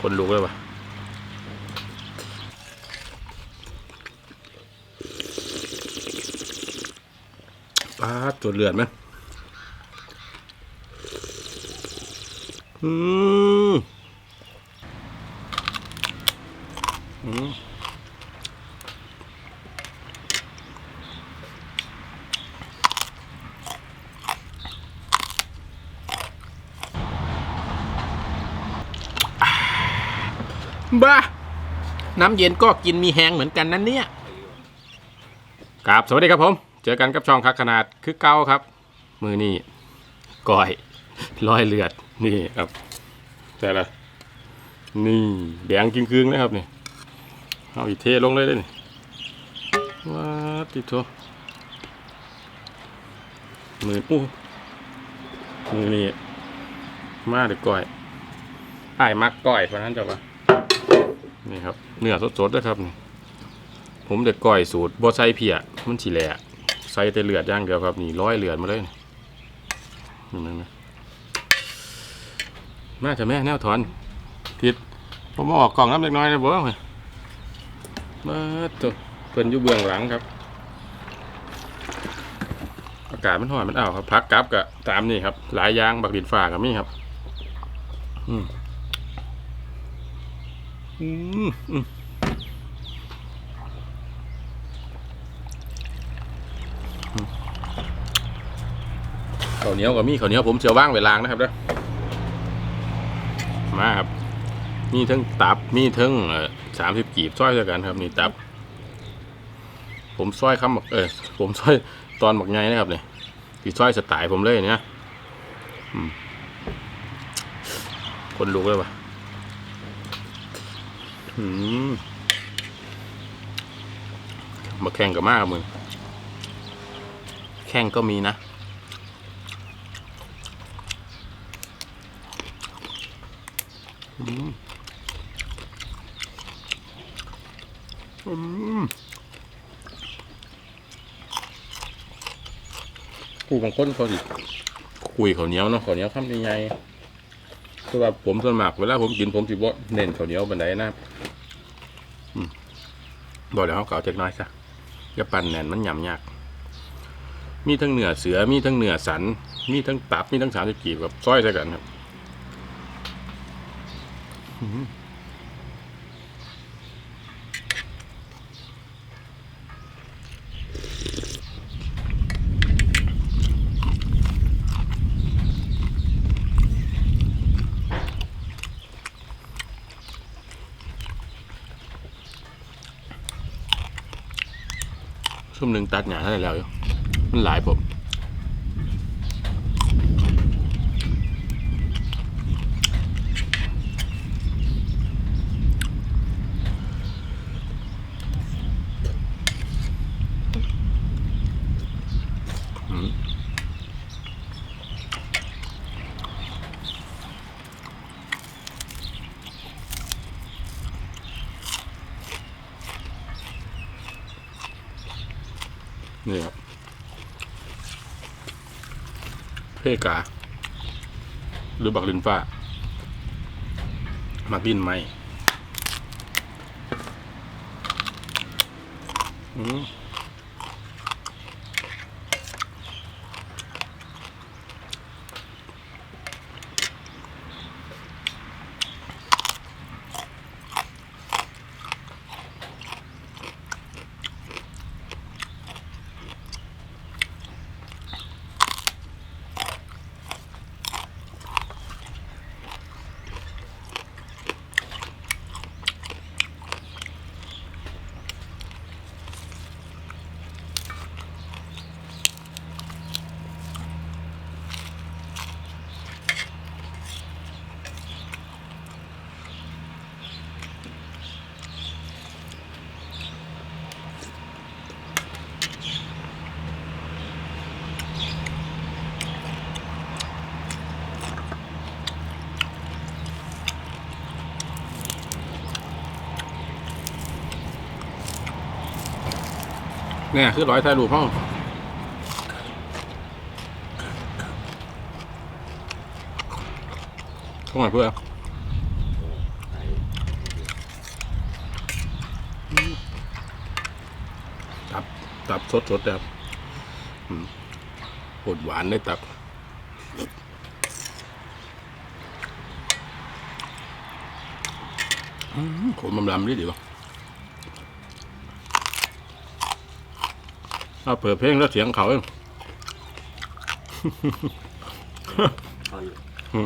คนลุกเลยปะปลาดตัวเลือดไหมอืมอืม บ้า น้ำเย็นก็กินมีแหงเหมือนกันนั่นเนี่ยครับสวัสดีครับผม เจอกันกับช่องคักขนาดคือเก้าครับ มือนี่ก้อยร้อยเลือดนี่ครับแต่ละนี่แดงกิงคืงนะครับนี่เอาอีเทลงเลยได้นี่ว้าติดโถมืออู้มือนี่มาเด็กก้อยไอ้มักก้อยเพราะนั้นจะว่า นี่ครับเนื้อสดๆด้วยครับนี่ผมเด็ดก้อยสูตรบ่ใส่เพียมันฉีแหลกใส่แต่เลือดอย่างเดียวครับนี่ร้อยเลือดมาเลยนี่นั่นนะมาจะแม่แนวถอนทิศผมมาออกกล่องน้ำเล็กน้อยนะบ่เว้ยมาตัวเพิ่นอยู่เบื้องหลังครับ อากาศมันร้อนมันอ้าวครับพักกลับกับตามนี่ครับ หลายยางบักดินฟ้ากับนี่ครับ อืม ข้าวเหนียวกับมีข้าวเหนียวผมเชียวว่างไว้ล้างนะครับเด้อมาครับ มีทั้งตับมีทั้งสามสิบกีบซอยเท่ากันครับ นี่ตับ ผมซอยคำบักเออผมซอยตอนบักไงนะครับเนี่ยที่ซอยสไตล์ผมเลยเนี่ยคนลุกเลยปะ มมาแข่งกับมากมึงแข่งก็มีนะ อืม อืมผู้บางคนเขาดิคุยข้าวเหนียวเนาะข้าวเหนียวคำใหญ่ๆ คือว่าผมส่วนมากเวลาผมกินผมสิบ่เน้นข้าวเหนียวบันไดนะบอกเดี๋ยวเขาเก่าเจ็กน้อยซะอย่าปั่นแน่นมันหยำยาก มีทั้งเนื้อเสือมีทั้งเนื้อสัน มีทั้งตับมีทั้งสามสิบกีบกับซอยใส่กันครับ ช่วงหนึ่งตัดหนาได้แล้ว มันหลายผม นี่ครับเพกา หรือบักลินฟ้า มักดินไหมอืม เนี่ยคือร้อยไทยรูปห้องข้างหน่อยเพื่อตับ ตับสดสดแบบปดหวานได้ตับขมลำลำนี่ดีป่ะ เอาเปิดเพลงแล้วเสียงเขาเองเอ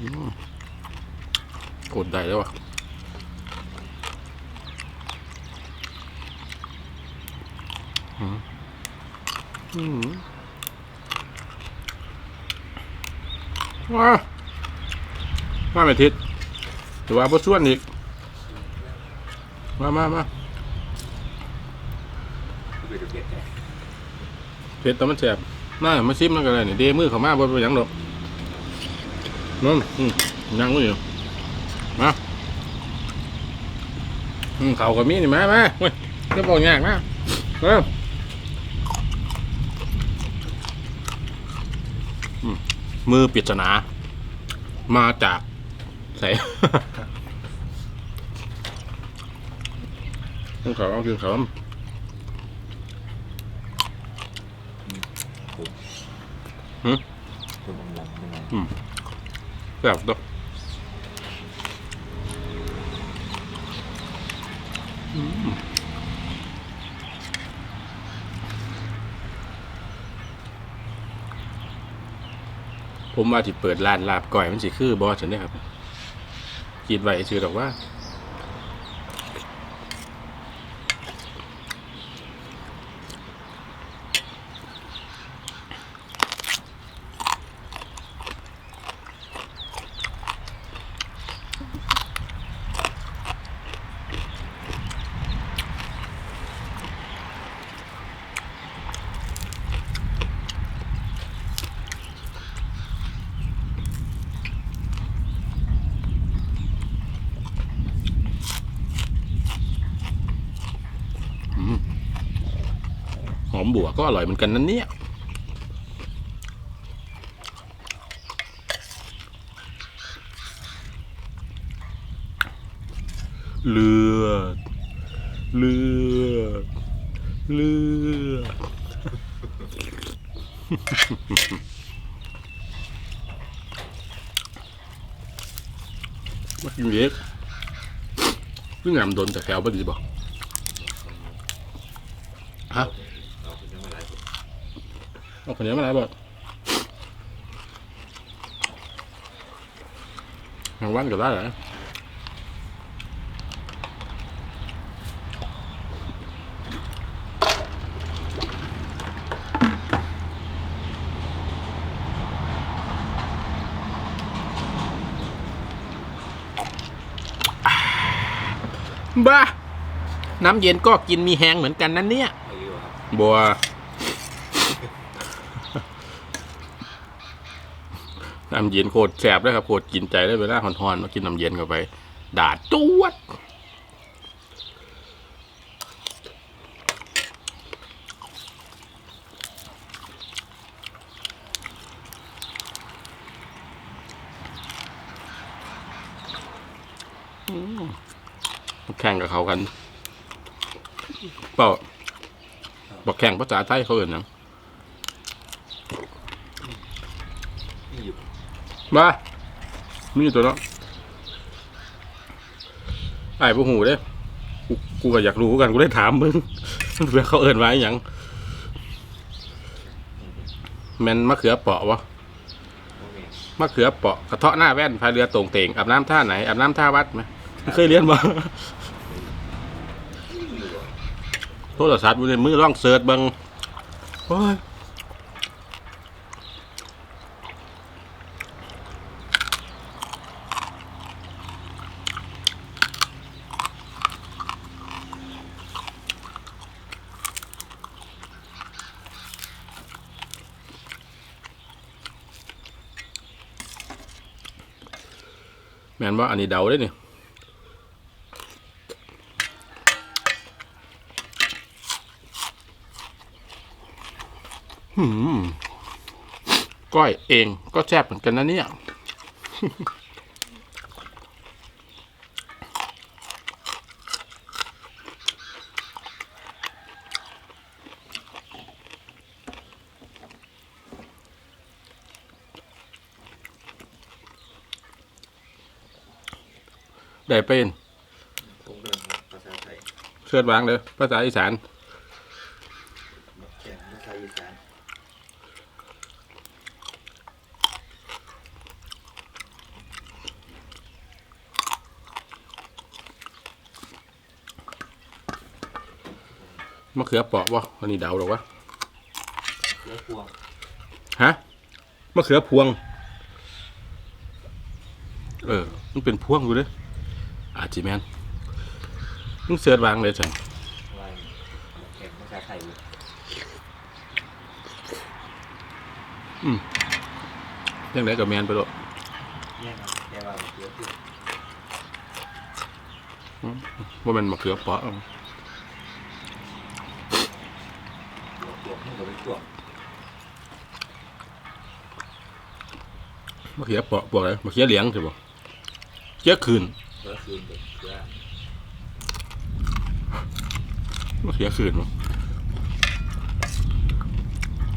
อยู่กดได้แล้ววะอืมอืมว้ามาไม่ทิศถือว่าบ่ส่วนอีก มามามาเผ็ดแต่มันแสบมามาซิมมันก็ได้นี่เดมือเขามาบ่เป็นหยังดอกนั่นอืมยังไม่อยู่มาอืมเขาก็มีนี่มามาเว้ยจะบอกยากนะเออมมือปริศนา มาจากใส่ ต้องขาเอาคือเขาคนอมลำยังไงแบบตัวผมว่าที่เปิดร้านลาบก่อยมันสิคือบอสฉันได้ครับคิดไว้ชื่อดอกว่า มบัวก็อร่อยเหมือนกันนั่นเนี่ยเลือด เลือด เลือด มากินเล็กเพิ่งงามโดนแต่แถวพอดีบอกฮะ เอาคนยังไม่ไร เอาคนนี้มาไหนบอกทางวันก็ได้เหรอบ้า น้ำเย็นก็กินมีแหงเหมือนกันนั่นเนี่ยเอาอยู่ครับบัว น้ำเย็นโคตรแสบเลยครับโคตรกินใจเลยเวลาหอนๆมากินน้ำเย็นเข้าไปด่าจวดแข่งกับเขากันเปล่าบอกแข่งภาษาไทยเขาเอ่นหยัง นี่อยู่ มามีตัวเนาะไอ้พวกหูเด้กูกูก็อยากรู้กันกูได้ถามมึงเพื่อเขาเอินไว้อย่างแมนมะเขือเปาะวะมะเขือเปาะกระเทาะหน้าแว่นพายเรือตรงเต่งอาบน้ำท่าไหนอาบน้ำท่าวัดไหมเคยเรียนมาโทรศัพท์อยู่ในมือล่องเสิร์ชบิงโอ้ย อันนี้เดาได้เนี่ยก้อยเองก็แซ่บเหมือนกันนะเนี่ย ได้เป็นผมกำลังภาษาไทยเชิดวางเลยภาษาอีสานแข่งภาษาอีสานมะเขือเปาะวะอันนี้เดาหรอวะเสือพวงฮะมะเขือพวง เออ มันเป็นพวงอยู่เด้อ อาจิแมนมึงเสิร์ชวางเลยสันอะไรแข่งภาษาไทยองไงกับแมนไปโลดแย่งเอาแต่ว่าเสือพวงว่ามันมะเขือเปาะเสือพวมันก็เป็นพวมะเขือเปาะพวกอะไรมะเขือเหลียงใช่ปะเขือคืน เสือคืนเด็กเสือเขือคืนวะ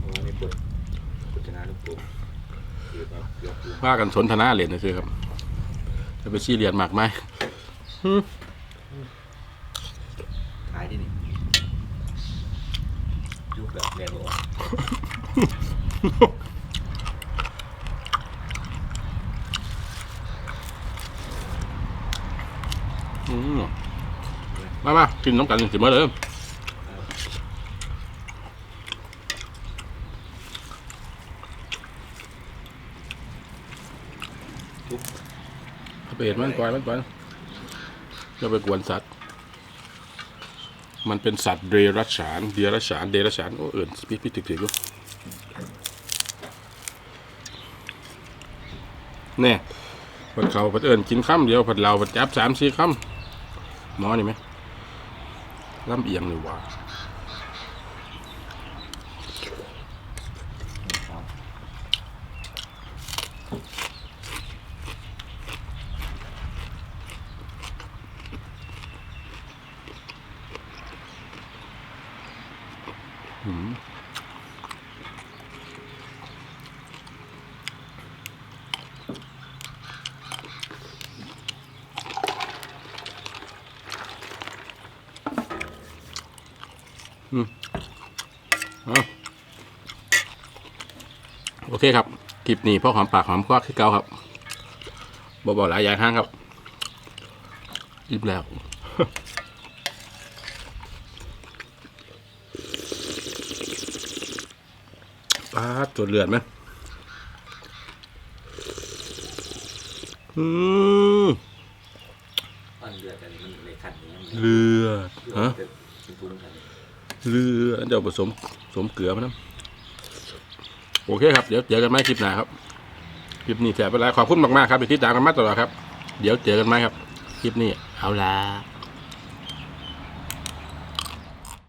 โอ้ไม่ปวดพุทธนาลูกโป่งเสือครับเสือวงว่ากันสนทนาเหรียญนะคือครับจะไปชี้เรียนมากไหมขายที่นี่ยุคแบบแรงออก อืมมามากินน้ำกันสิมาเลยเอาไปเห็นมันปล่อยมันปล่อยจะไปกวนสัตว์ มันเป็นสัตว์เดรัจฉาน เดรัจฉาน เดรัจฉาน โอ้เอื่นพี่พี่ถึกถึกอยู่แน่ผัดเขาผัดเอิญกินข้ามเดียวผัดเราผัดจับสามสี่ข้าม น้อยนี่ไหมลำเอียงหรือว่า โอเคครับคลิปนี้พ่อหอมปากหอมควักคือเก่าครับบอกๆหลายอย่างห้างครับอิ่มแล้วปลาดตัวเลือดไหมอืมปั้นเลือดกันมันเลยขันอย่างนี้เลือดฮะฮะ เรืออันเลือดเดี๋ยวผสมสมเกลือมานะโอเคครับ เดี๋ยวเจอกันไหมคลิปหน้าครับ คลิปนี้แสบไปแล้วขอบคุณมากๆครับที่ติดตามกันมาตลอดครับ เดี๋ยวเจอกันไหมครับ คลิปนี้เอาละ